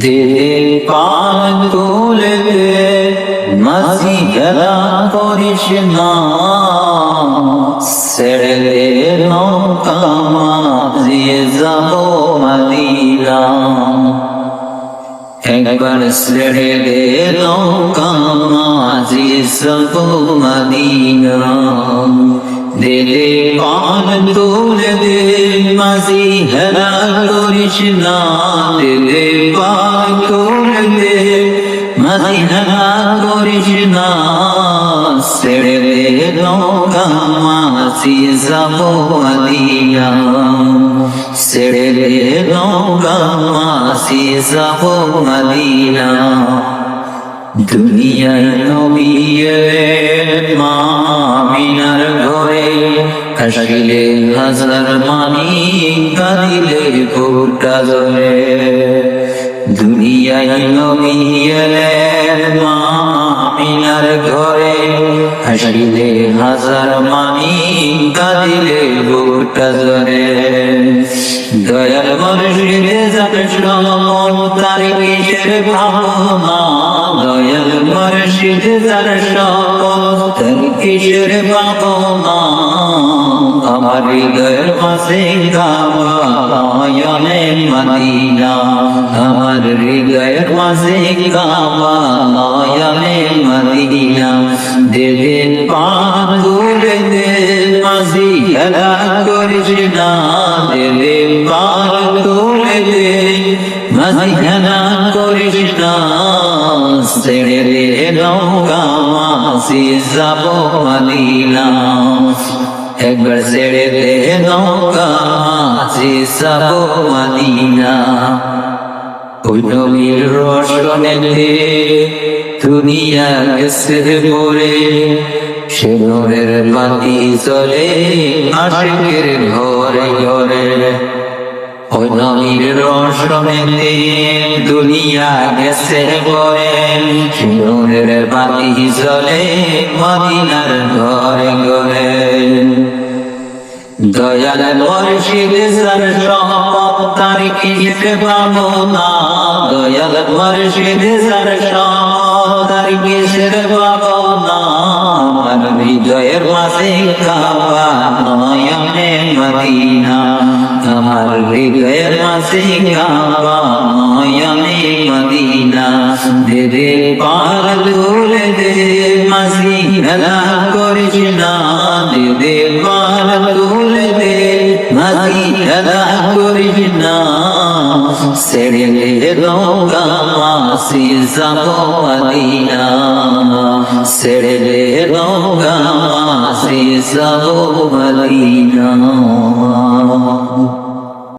দিলে পান তুলে মাঝি খেলা করিস না। ছেড়ে নৌকা মাঝিয়ে যাব মাদিনা একবার ছেড়ে দে নৌকা মাঝিয়ে যাব মাদিনা দিলে পান তুলে দে মাঝি হেলা করিস না দিলে পান তুলে দে মাঝি হেলা করিস না ছেড়ে দে নৌকা মাঝি যাব মাদিনা ছেড়ে দে নৌকা যাব মাদিনা দুনিয়ায় নবীয়ে মামিনার ঘরে হাসিলে হাজার মানি কাঁদিলে কোটা জলে দুনিয়ায় নবীয়ে মামিনার ঘরে। হাসিলে হাজার মানি কাঁদিলে কোটা জলে দয়াল মরশিদে যাবে শ্রমণ তার কিসের ভাবনা। দয়াল মরশিদে যার শপথ তার কিসের ভাবনা। আমার হৃদয়ের মাঝে গাওয়া নয়নে মদিনা আমার হৃদয়ের মাঝে গাওয়া নয়নে মদিনা দিলেন পান ঘুরে দে মাঝি খেলা করিস না একবার ছেড়ে দে নৌকা যাব মদিনা। ওই নবীর রসনে দুনিয়া গেছে পরে সে ঘরের মাটি চলে আশিকের ঘরে ঘরে। ওই নবীর রসনে দুনিয়া গেছে পরে সে ঘরের মাটি চলে মদিনার ঘরে ঘরে। দয়াল মুর্শিদ সর শপথ তার কিসে পাবো না দয়াল মুর্শিদ সর শপথ তার কিসে পাবো না আমার হৃদয়ের মাঝে নয়নে মদিনা। আমার হৃদয়ের মাঝে কাবা নয়নে মদিনা। পার মাঝি খেলা করিস না ছেড়ে নৌকা মাসি যাব মদিনা ছেড়ে নৌকা মাসি যাব মদিনা